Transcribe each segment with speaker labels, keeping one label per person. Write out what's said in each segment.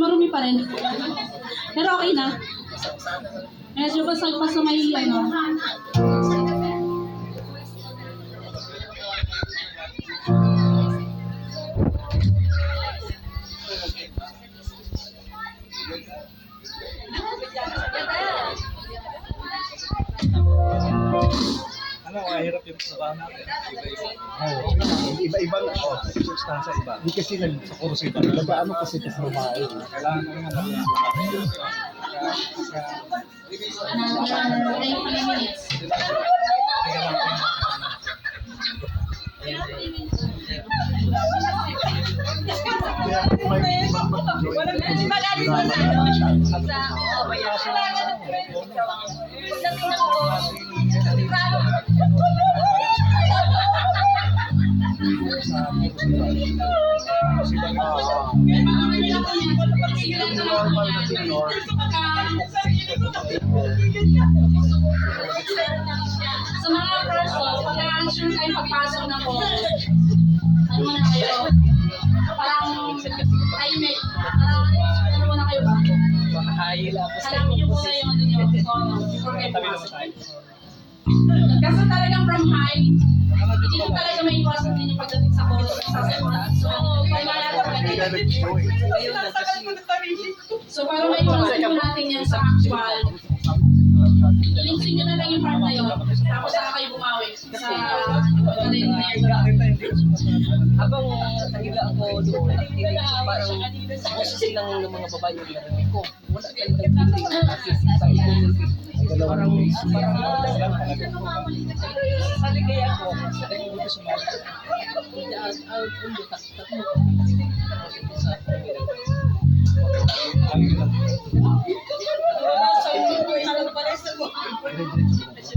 Speaker 1: marumi pa rin. Pero okay na. Medyo basag pa sa may ano.
Speaker 2: Mahirap yung trabaho natin.
Speaker 3: Oo. Iba-iba na. Oh,
Speaker 2: Substansya iba.
Speaker 3: Hindi kasi nag sa kursi pa. Nag-ano kasi kasi babae.
Speaker 2: Kailangan ko nga mag
Speaker 1: Na, 90 minutes.
Speaker 3: Kaya may
Speaker 1: Sa mga person, pagka-answer kayo pagpasok na po, ano muna kayo? Parang tahimik. Parang ano muna kayo ba? Alam niyo po na yung ano nyo, tono, before kayo pumasok. Kasi talagang from high, hindi ko talaga may iwasan din yung pagdating sa photo sa sasagot. So, kailangan natin So, para may po natin yan sa actual, ilinsin nyo na lang yung part na yun. Tapos saka kayo bumawi sa pagdating
Speaker 4: Habang nagila ako doon, parang boses lang ng mga babae yung narinig ko. Wala talagang feeling sa. Parang, parang, sabi kaya ako, sabi ko dito sa mga, daan, out, undo, tak, tak, sa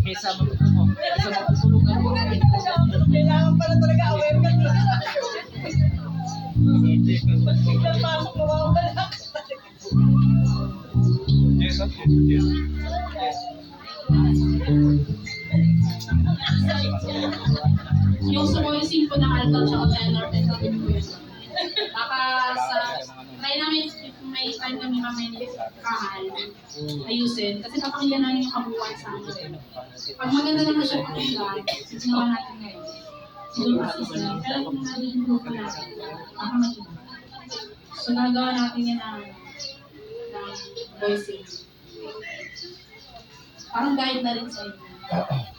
Speaker 4: May sama ko po. Sa matutulugan ko.
Speaker 5: Kailangan pala talaga aware ka dito. Biglang pasok mawawala.
Speaker 2: Jason, Jason.
Speaker 1: Yung sumulisin po ng alto at tenor, yun. Baka sa, try namin may time kami mamaya Kahal, ayusin. Kasi papakinggan namin yung kabuuan sa amin. Pag maganda naman siya pakinggan, ginawa natin ngayon. Siguro assist na. Pero kung naging grupo natin, baka mag-iba. So nagawa natin yan ng, ng voicing. Parang guide na rin sa inyo.